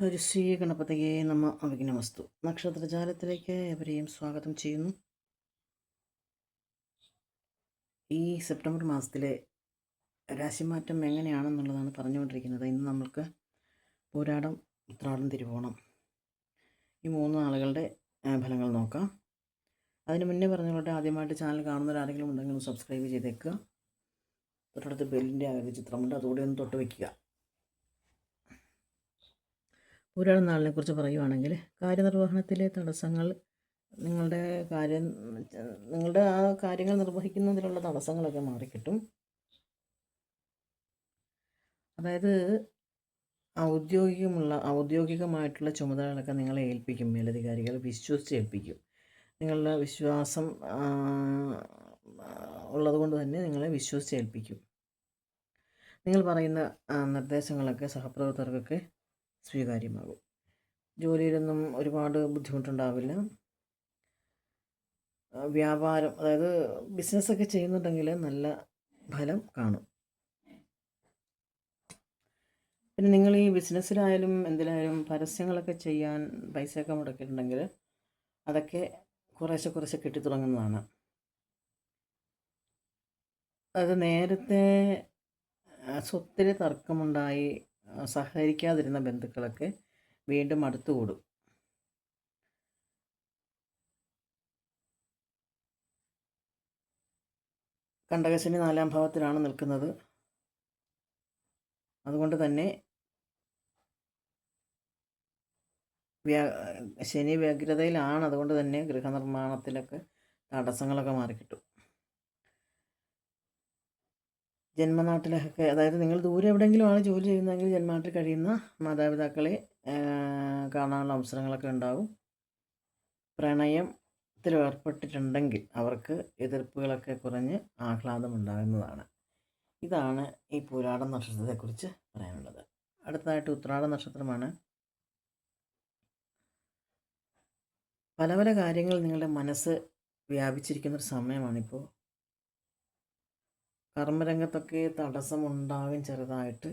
ഒരു ശ്രീ ഗണപതിയെ നമ്മ അവിഘ്നമസ്തു നക്ഷത്രജാലത്തിലേക്ക് എവരെയും സ്വാഗതം ചെയ്യുന്നു. ഈ സെപ്റ്റംബർ മാസത്തിലെ രാശിമാറ്റം എങ്ങനെയാണെന്നുള്ളതാണ് പറഞ്ഞുകൊണ്ടിരിക്കുന്നത്. ഇന്ന് നമ്മൾക്ക് പോരാടം ഉത്രാടം തിരുവോണം ഈ മൂന്ന് നാളുകളുടെ ഫലങ്ങൾ നോക്കാം. അതിന് മുന്നേ പറഞ്ഞുകൊണ്ട് ആദ്യമായിട്ട് ചാനൽ കാണുന്നവരാരെങ്കിലും ഉണ്ടെങ്കിൽ സബ്സ്ക്രൈബ് ചെയ്തേക്കുക. തൊട്ടടുത്ത് ബെല്ലിന്റെ ആ ഒരു ചിത്രമുണ്ട്. അതുകൂടി ഒന്ന് തൊട്ട് വയ്ക്കുക. പുരാണ നാളിനെ കുറിച്ച് പറയുവാണെങ്കിൽ കാര്യനിർവഹണത്തിലെ തടസ്സങ്ങൾ നിങ്ങളുടെ കാര്യം നിങ്ങളുടെ ആ കാര്യങ്ങൾ നിർവഹിക്കുന്നതിലുള്ള തടസ്സങ്ങളൊക്കെ മാറിക്കിട്ടും. അതായത് ഔദ്യോഗികമുള്ള ഔദ്യോഗികമായിട്ടുള്ള ചുമതലകളൊക്കെ നിങ്ങളെ ഏൽപ്പിക്കും മേലധികാരികൾ വിശ്വസിച്ച് ഏൽപ്പിക്കും. നിങ്ങളുടെ വിശ്വാസം ഉള്ളതുകൊണ്ട് തന്നെ നിങ്ങളെ വിശ്വസിച്ച് ഏൽപ്പിക്കും. നിങ്ങൾ പറയുന്ന നിർദ്ദേശങ്ങളൊക്കെ സഹപ്രവർത്തകർക്കൊക്കെ സ്വീകാര്യമാകും. ജോലിയിലൊന്നും ഒരുപാട് ബുദ്ധിമുട്ടുണ്ടാവില്ല. വ്യാപാരം അതായത് ബിസിനസ്സൊക്കെ ചെയ്യുന്നുണ്ടെങ്കിൽ നല്ല ഫലം കാണും. പിന്നെ നിങ്ങൾ ഈ ബിസിനസ്സിലായാലും എന്തിലായാലും പരസ്യങ്ങളൊക്കെ ചെയ്യാൻ പൈസയൊക്കെ മുടക്കിയിട്ടുണ്ടെങ്കിൽ അതൊക്കെ കുറേശ്ശെ കുറേശ്ശെ കിട്ടിത്തുടങ്ങുന്നതാണ്. അത് നേരത്തെ സ്വത്തിന് തർക്കമുണ്ടായി സഹകരിക്കാതിരുന്ന ബന്ധുക്കളൊക്കെ വീണ്ടും അടുത്തുകൂടും. കണ്ടകശനി നാലാം ഭാവത്തിലാണ് നിൽക്കുന്നത്. അതുകൊണ്ട് തന്നെ വ്യാ ശനി വ്യഗ്രതയിലാണ്. അതുകൊണ്ട് തന്നെ ഗൃഹനിർമ്മാണത്തിലൊക്കെ തടസ്സങ്ങളൊക്കെ മാറിക്കിട്ടും. ജന്മനാട്ടിലൊക്കെ അതായത് നിങ്ങൾ ദൂരെ എവിടെയെങ്കിലും ആണ് ജോലി ചെയ്യുന്നതെങ്കിൽ ജന്മനാട്ടിൽ കഴിയുന്ന മാതാപിതാക്കളെ കാണാനുള്ള അവസരങ്ങളൊക്കെ ഉണ്ടാവും. പ്രണയത്തിൽ ഏർപ്പെട്ടിട്ടുണ്ടെങ്കിൽ അവർക്ക് എതിർപ്പുകളൊക്കെ കുറഞ്ഞ് ആഹ്ലാദം ഉണ്ടാകുന്നതാണ്. ഇതാണ് ഈ പൂരാട നക്ഷത്രത്തെക്കുറിച്ച് പറയാനുള്ളത്. അടുത്തതായിട്ട് ഉത്രാട നക്ഷത്രമാണ്. പല പല കാര്യങ്ങൾ നിങ്ങളുടെ മനസ്സ് വ്യാപിച്ചിരിക്കുന്നൊരു സമയമാണിപ്പോൾ. കർമ്മരംഗത്തൊക്കെ തടസ്സമുണ്ടാകും ചെറുതായിട്ട്.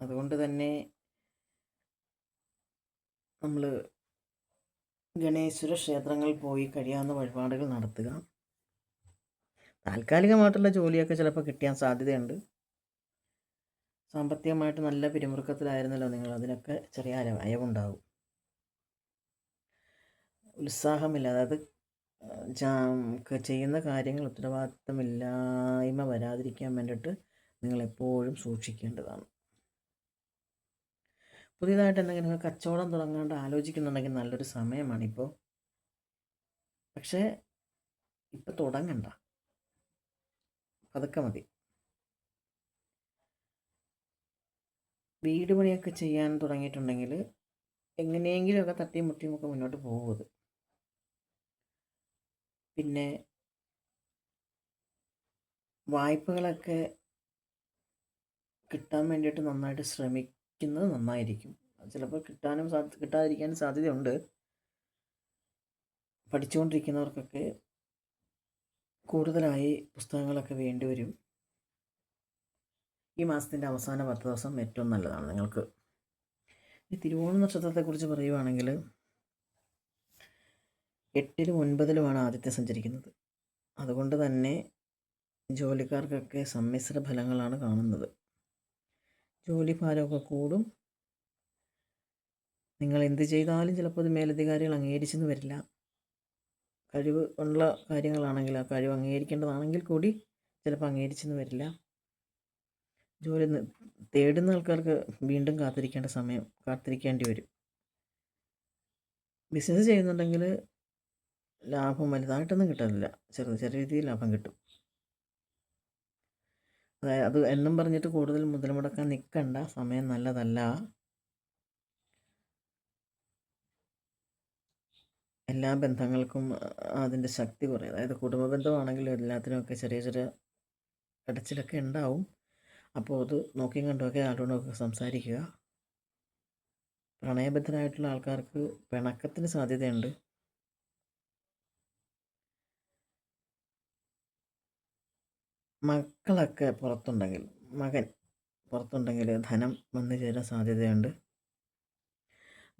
അതുകൊണ്ട് തന്നെ നമ്മൾ ഗണേശ്വര ക്ഷേത്രങ്ങളിൽ പോയി കഴിയാവുന്ന വഴിപാടുകൾ നടത്തുക. താൽക്കാലികമായിട്ടുള്ള ജോലിയൊക്കെ ചിലപ്പോൾ കിട്ടിയാൻ സാധ്യതയുണ്ട്. സാമ്പത്തികമായിട്ട് നല്ല പിരിമുറുക്കത്തിലായിരുന്നല്ലോ നിങ്ങൾ. അതിനൊക്കെ ചെറിയ അയവുണ്ടാവും. ഉത്സാഹമില്ല അതായത് ചെയ്യുന്ന കാര്യങ്ങൾ ഉത്തരവാദിത്തമില്ലായ്മ വരാതിരിക്കാൻ വേണ്ടിയിട്ട് നിങ്ങൾ എപ്പോഴും സൂക്ഷിക്കേണ്ടതാണ്. പുതിയതായിട്ട് എന്തെങ്കിലും കച്ചവടം തുടങ്ങാണ്ട് ആലോചിക്കുന്നുണ്ടെങ്കിൽ നല്ലൊരു സമയമാണിപ്പോൾ പക്ഷേ ഇപ്പം തുടങ്ങണ്ട. പതുക്കെ മതി. വീട് പണിയൊക്കെ ചെയ്യാൻ തുടങ്ങിയിട്ടുണ്ടെങ്കിൽ എങ്ങനെയെങ്കിലുമൊക്കെ തട്ടിയും മുട്ടിയും ഒക്കെ മുന്നോട്ട് പോകും അത്. പിന്നെ വായ്പകളൊക്കെ കിട്ടാൻ വേണ്ടിയിട്ട് നന്നായിട്ട് ശ്രമിക്കുന്നത് നന്നായിരിക്കും. ചിലപ്പോൾ കിട്ടാനും സാധ്യ കിട്ടാതിരിക്കാനും സാധ്യതയുണ്ട്. പഠിച്ചുകൊണ്ടിരിക്കുന്നവർക്കൊക്കെ കൂടുതലായി പുസ്തകങ്ങളൊക്കെ വേണ്ടി വരും. ഈ മാസത്തിന്റെ അവസാന പത്ത് ദിവസം ഏറ്റവും നല്ലതാണ്. നിങ്ങൾക്ക് ഈ തിരുവോണ നക്ഷത്രത്തെക്കുറിച്ച് പറയുവാണെങ്കിൽ എട്ടിലും ഒൻപതിലുമാണ് ആദ്യത്തെ സഞ്ചരിക്കുന്നത്. അതുകൊണ്ട് തന്നെ ജോലിക്കാർക്കൊക്കെ സമ്മിശ്ര ഫലങ്ങളാണ് കാണുന്നത്. ജോലി ജോലിഭാരമൊക്കെ കൂടും. നിങ്ങൾ എന്ത് ചെയ്താലും ചിലപ്പോൾ അത് മേലധികാരികൾ അംഗീകരിച്ചെന്ന് വരില്ല. കഴിവ് ഉള്ള കാര്യങ്ങളാണെങ്കിൽ ആ കഴിവ് അംഗീകരിക്കേണ്ടതാണെങ്കിൽ കൂടി ചിലപ്പോൾ അംഗീകരിച്ചെന്ന് വരില്ല. ജോലി തേടുന്ന ആൾക്കാർക്ക് വീണ്ടും കാത്തിരിക്കേണ്ട സമയം കാത്തിരിക്കേണ്ടി വരും. ബിസിനസ് ചെയ്യുന്നുണ്ടെങ്കിൽ ലാഭം വലുതായിട്ടൊന്നും കിട്ടാനില്ല. ചെറിയ ചെറിയ രീതിയിൽ ലാഭം കിട്ടും. അതായത് അത് എന്നും പറഞ്ഞിട്ട് കൂടുതൽ മുതൽ മുടക്കാൻ നിൽക്കണ്ട സമയം നല്ലതല്ല. എല്ലാ ബന്ധങ്ങൾക്കും അതിന്റെ ശക്തി കുറയും. അതായത് കുടുംബ ബന്ധമാണെങ്കിലും എല്ലാത്തിനുമൊക്കെ ചെറിയ ചെറിയ ഇടച്ചിലൊക്കെ ഉണ്ടാവും. അപ്പോൾ അത് നോക്കിയും കണ്ടുമൊക്കെ ആരോടൊക്കെ സംസാരിക്കുക. പ്രണയബദ്ധരായിട്ടുള്ള ആൾക്കാർക്ക് പിണക്കത്തിന് സാധ്യതയുണ്ട്. മക്കളൊക്കെ പുറത്തുണ്ടെങ്കിൽ മകൻ പുറത്തുണ്ടെങ്കിൽ ധനം വന്നു ചേരാൻ സാധ്യതയുണ്ട്.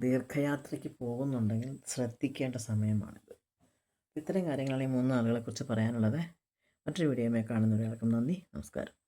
ദീർഘയാത്രയ്ക്ക് പോകുന്നുണ്ടെങ്കിൽ ശ്രദ്ധിക്കേണ്ട സമയമാണിത്. ഇത്രയും കാര്യങ്ങളാണ് ഈ മൂന്ന് ആളുകളെക്കുറിച്ച് പറയാനുള്ളത്. മറ്റൊരു വീഡിയോയുമായി കാണുന്നവരെല്ലാവർക്കും നന്ദി നമസ്കാരം.